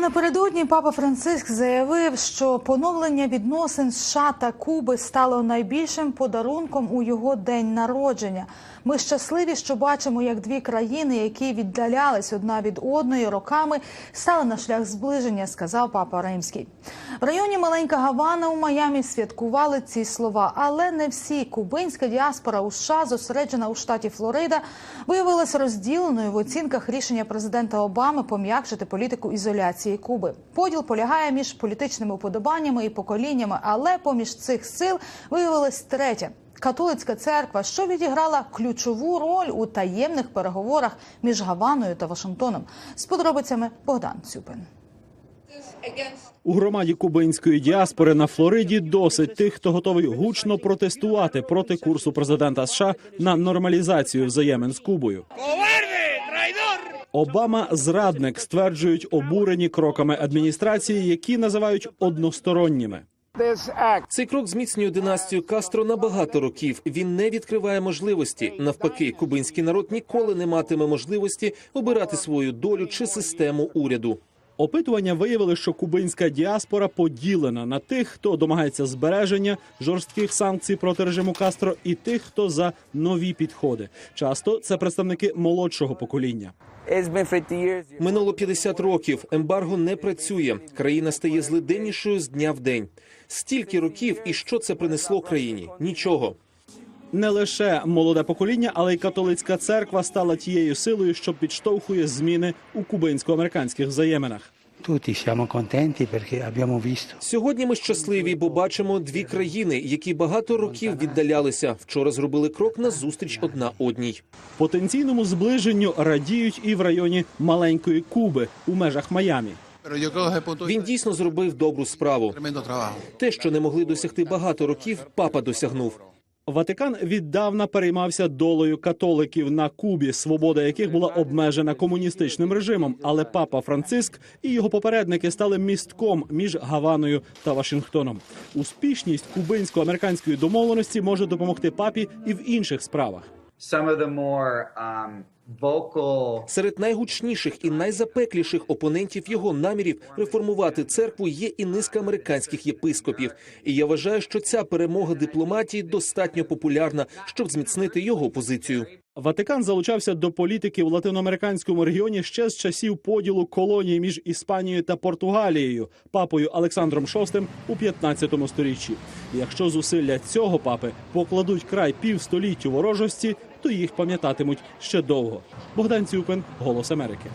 Напередодні папа Франциск заявив, що поновлення відносин США та Куби стало найбільшим подарунком у його день народження. Ми щасливі, що бачимо, як дві країни, які віддалялись одна від одної роками, стали на шлях зближення, сказав папа Римський. В районі Маленька Гавана у Майамі святкували ці слова, але не всі кубинська діаспора у США, зосереджена у штаті Флорида, виявилась розділеною в оцінках рішення президента Обами пом'якшити політику ізоляції Куби. Поділ полягає між політичними уподобаннями і поколіннями, але поміж цих сил виявилось третє. Католицька церква, що відіграла ключову роль у таємних переговорах між Гаваною та Вашингтоном. З подробицями Богдан Цюпин. У громаді кубинської діаспори на Флориді досить тих, хто готовий гучно протестувати проти курсу президента США на нормалізацію взаємин з Кубою. Обама зрадник стверджують обурені кроками адміністрації, які називають односторонніми. Цей крок зміцнює династію Кастро на багато років. Він не відкриває можливості. Навпаки, кубинський народ ніколи не матиме можливості обирати свою долю чи систему уряду. Опитування виявили, що кубинська діаспора поділена на тих, хто домагається збереження жорстких санкцій проти режиму Кастро, і тих, хто за нові підходи. Часто це представники молодшого покоління. It's been 50 years. Минуло 50 років. Ембарго не працює. Країна стає злиденнішою з дня в день. Стільки років, і що це принесло країні? Нічого. Не лише молоде покоління, але й католицька церква стала тією силою, що підштовхує зміни у кубинсько-американських взаєминах. Tutti siamo contenti perché abbiamo visto Сьогодні ми щасливі, бо бачимо дві країни, які багато років віддалялися. Вчора зробили крок на зустріч одна одній. Потенційному зближенню радіють і в районі маленької Куби у межах Майамі. Він дійсно зробив добру справу. Те, що не могли досягти багато років, папа досягнув. Ватикан віддавна переймався долею католиків на Кубі, свобода яких була обмежена комуністичним режимом. Але папа Франциск і його попередники стали містком між Гаваною та Вашингтоном. Успішність кубинсько-американської домовленості може допомогти папі і в інших справах. some of the more um, Серед найгучніших і найзапекліших опонентів його намірів реформувати церкву є і низка американських єпископів. І я вважаю, що ця перемога дипломатії достатньо популярна, щоб зміцнити його позицію. Ватикан залучався до політики в латиноамериканському регіоні ще з часів поділу колонії між Іспанією та Португалією, папою Олександром VI у 15 сторіччі. Якщо зусилля цього папи покладуть край півстоліттю ворожості, то їх пам'ятатимуть ще довго. Богдан Цюпин, Голос Америки.